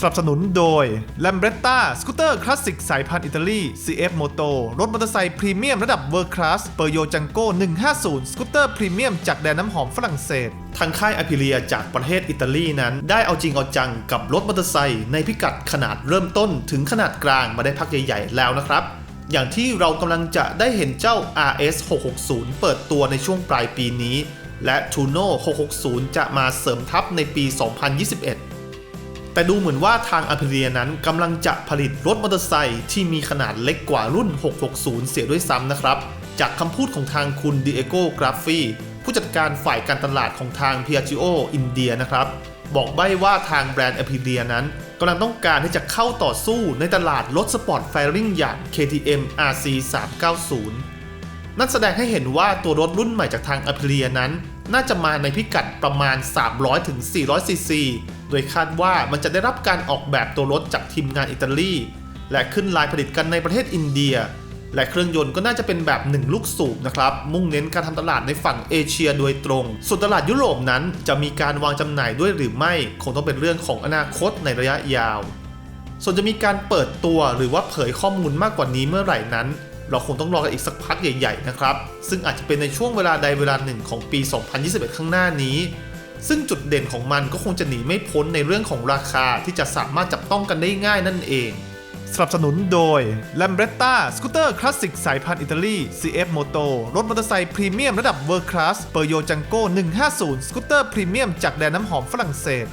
สนับสนุนโดย l a m b r e t t a สกูตเตอร์คลาสสิกสายพันธุ์อิตาลี CF Moto รถมอเตอร์ไซค์พรีเมียมระดับเวอร์คลาสเปอร์โยจังโก้150 สกูตเตอร์พรีเมียมจากแดนน้ำหอมฝรั่งเศสทางค่ายอ p ิเลียจากประเทศอิตาลีนั้น ได้เอาจริงเอาจังกับรถมอเตอร์ไซค์ในพิกัดขนาดเริ่มต้นถึงขนาดกลางมาได้พักใหญ่ๆแล้วนะครับ อย่างที่เรากำลังจะได้เห็นเจ้า RS 660 เปิดตัวในช่วงปลายปีนี้ และ Tuno 660 จะมาเสริมทัพในปี 2021 แต่ดูเหมือนว่าทางอ p ิเลียนั้นกำลังจะผลิตรถมอเตอร์ไซค์ที่มีขนาดเล็กกว่ารุ่น 660 เสียด้วยซ้ำนะครับ จากคำพูดของทางคุณดิเอโกกราฟฟีผู้จัดการฝ่ายการตลาดของทาง Piaggio อินเดียนะครับบอกใบ้ว่าทางแบรนด์อ p ิเลียนั้นกำลังต้องการที่จะเข้าต่อสู้ในตลาดรถสปอร์ตไฟริงอย่าง KTM RC 390นั่นแสดงให้เห็นว่าตัวรถรุ่นใหม่จากทางอ p ิเลียนั้น น่าจะมาในพิกัดประมาณ 300-400ซีซี โดยคาดว่ามันจะได้รับการออกแบบตัวรถจากทีมงานอิตาลี และขึ้นลายผลิตกันในประเทศอินเดีย และเครื่องยนต์ก็น่าจะเป็นแบบ 1 ลูกสูบนะครับ มุ่งเน้นการทำตลาดในฝั่งเอเชียโดยตรง ส่วนตลาดยุโรปนั้นจะมีการวางจำหน่ายด้วยหรือไม่ คงต้องเป็นเรื่องของอนาคตในระยะยาว ส่วนจะมีการเปิดตัวหรือว่าเผยข้อมูลมากกว่านี้เมื่อไหร่นั้นเราคงต้องรอกันอีกสักพักใหญ่ ๆ นะครับ ซึ่งอาจจะเป็นในช่วงเวลาใดเวลาหนึ่งของปี 2021 ข้างหน้านี้ ซึ่งจุดเด่นของมันก็คงจะหนีไม่พ้นในเรื่องของราคาที่จะสามารถจับต้องกันได้ง่ายนั่นเอง สนับสนุนโดย l a m b r e t t a สกูตเตอร์คลาสสิกสายพันธุ์อิตาลี CF Moto รถมอเตอร์ไซค์พรีเมียมระดับเวอร์คลาสเปอร์โยจังโก้150 สกูตเตอร์พรีเมียมจากแดนน้ำหอมฝรั่งเศส